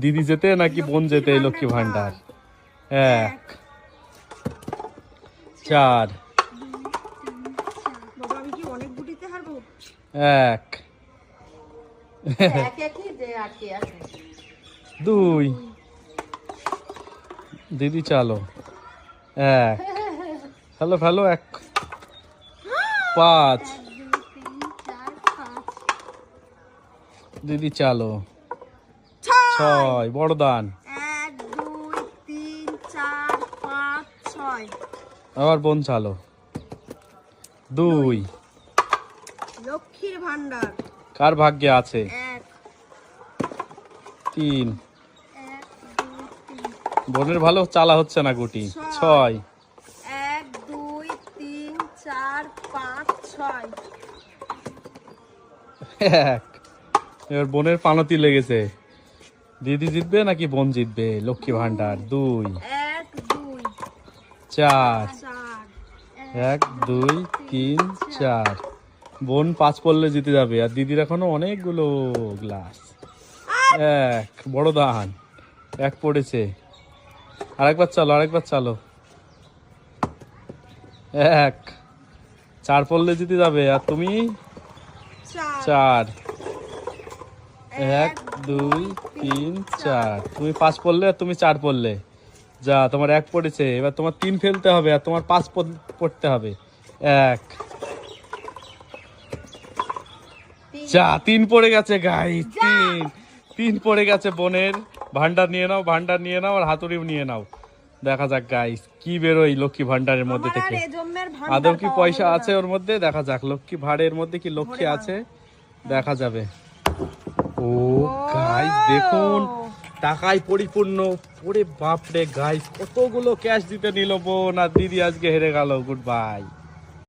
দিদি যেতে নাকি বোন যেতে এই লক্ষ্মী ভান্ডার? এক চার এক দুই দিদি চালো। এক হ্যালো হ্যালো এক পাঁচ। দিদি চালো। ছয় বড় দান এক দুই তিন চার পাঁচ ছয়। আবার বোন চালো দুই। লক্ষ্মীর ভান্ডার কার ভাগ্যে আছে? এক। তিন। এক দুই তিন। বোনের ভালো চালা হচ্ছে না গুটি? ছয়। এক দুই তিন চার পাঁচ ছয়। এক। এবার বোনের পানতি লেগেছে। দিদি জিতবে নাকি বোন জিতবে? লক্ষ্মী ভান্ডার দুই। চার। এক দুই তিন চার। বোন পাঁচ পড়লে জিতে যাবে আর দিদির এখনও অনেকগুলো গ্লাস এক বড় দান এক পড়েছে। আরেকবার চালো আরেকবার চালো। এক। চার পড়লে জিতে যাবে আর তুমি? চার। এক দুই তিন চার। তুমি পাঁচ পড়লে আর তুমি চার পড়লে। যা তোমার এক পড়েছে। এবার তোমার তিন ফেলতে হবে আর তোমার পাঁচ পড়- পড়তে হবে। এক। যা তিন পড়ে গেছে গাই তিন। তিন পড়ে গেছে বোনের। ভান্ডার নিয়ে নাও ভান্ডার নিয়ে নাও আর হাতুড়িও নিয়ে নাও। দেখা যাক গাইস কি বেরোয় লক্ষ্মী ভান্ডারের মধ্যে থেকে। আদৌ কি পয়সা আছে ওর মধ্যে? দেখা যাক লক্ষ্মী ভাড়ের মধ্যে কি লক্ষ্মী আছে? দেখা যাবে। ও গাইস দেখুন টাকায় পরিপূর্ণ। ওরে বাপরে গাইস কতগুলো ক্যাশ দিতে নিল বোন আর দিদি আজকে হেরে গেল গুড বাই